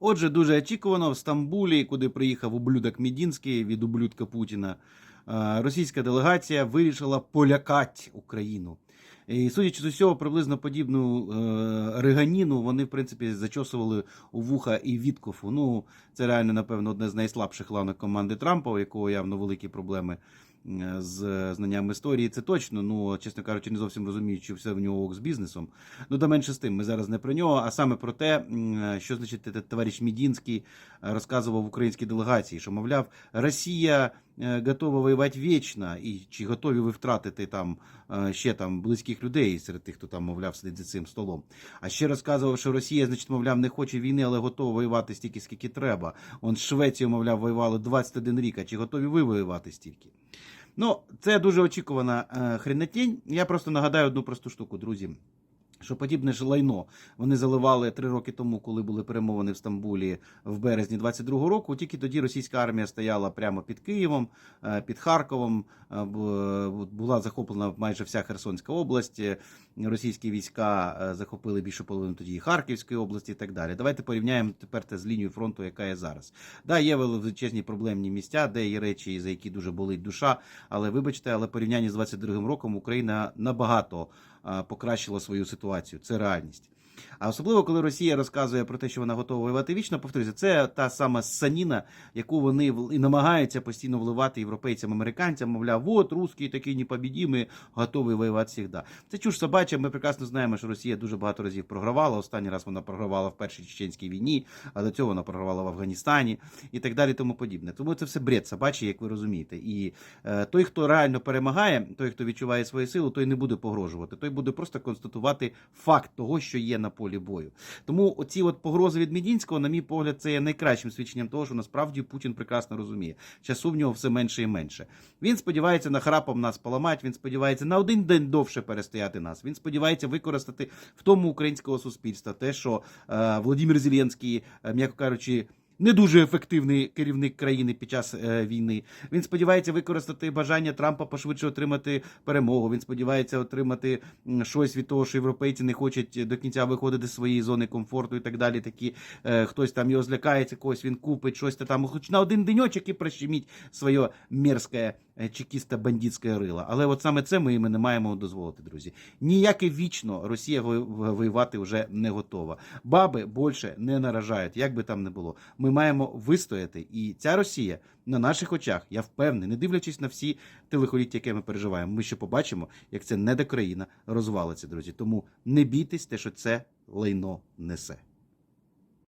Отже, дуже очікувано в Стамбулі, куди приїхав ублюдок Мідінський від ублюдка Путіна. е, Російська делегація вирішила полякати Україну. І судячи з усього, приблизно подібну е, реганіну вони, в принципі, зачосували у вуха і Віткофу. Ну, це реально, напевно, одне з найслабших ланок команди Трампа, у якого явно великі проблеми з знанням історії. Це точно. Ну, чесно кажучи, не зовсім розумію, чи все в нього з бізнесом. Ну, да менше з тим, ми зараз не про нього, а саме про те, що значить товариш Мідінський е, розказував в українській делегації, що мовляв, Росія е, готова воювати вічно, і чи готові ви втратити там е, ще там близьких людей серед тих, хто там, мовляв, сидить за цим столом. А ще розказував, що Росія, значить, мовляв, не хоче війни, але готова воювати стільки, скільки треба. Он з Швецією, мовляв, воювали 21 рік. А чи готові ви воювати стільки? Ну, це дуже очікувана е, хренотень. Я просто нагадаю одну просту штуку, друзі. Що подібне ж лайно вони заливали три роки тому, коли були перемовини в Стамбулі в березні 22-го року. Тільки тоді російська армія стояла прямо під Києвом, е, під Харковом. е, Була захоплена майже вся Херсонська область. Російські війська е, захопили більше половини тоді Харківської області, і так далі. Давайте порівняємо тепер те з лінією фронту, яка є зараз. Да, є величезні проблемні місця, де є речі, за які дуже болить душа. Але вибачте, але порівнянні з 22-м роком Україна набагато покращила свою ситуацію. Це реальність. А особливо, коли Росія розказує про те, що вона готова воювати вічно, повторюся, це та сама саніна, яку вони і намагаються постійно вливати європейцям, американцям. Мовляв, от русські такі непобідімі, готові воювати завжди. Це чуж собача. Ми прекрасно знаємо, що Росія дуже багато разів програвала. Останній раз вона програвала в першій чеченській війні, а до цього вона програвала в Афганістані і так далі, тому подібне. Тому це все бред собачий, як ви розумієте. І е, той, хто реально перемагає, той, хто відчуває свою силу, той не буде погрожувати. Той буде просто констатувати факт того, що є на полі бою. Тому оці от погрози від Мідінського, на мій погляд, це є найкращим свідченням того, що насправді Путін прекрасно розуміє. Часу в нього все менше і менше. Він сподівається на храпом нас поламати. Він сподівається на один день довше перестояти нас. Він сподівається використати в тому українського суспільства те, що е, Володимир Зеленський, е, м'яко кажучи. Не дуже ефективний керівник країни під час е, війни. Він сподівається використати бажання Трампа пошвидше отримати перемогу. Він сподівається отримати щось від того, що європейці не хочуть до кінця виходити з своєї зони комфорту і так далі. Такі е, хтось там його злякається, когось він купить, щось та там, хоч на один деньочок і прищеміть своє мерзке е, чекісте бандитське рило. Але от саме це ми їм не маємо дозволити, друзі. Ніяке вічно Росія во- во- воювати вже не готова. Баби більше не наражають, як би там не було. Ми маємо вистояти. І ця Росія на наших очах, я впевнений, не дивлячись на всі телехоліття, яке ми переживаємо, ми ще побачимо, як це недокраїна розвалиться, друзі. Тому не бійтесь те, що це лайно несе.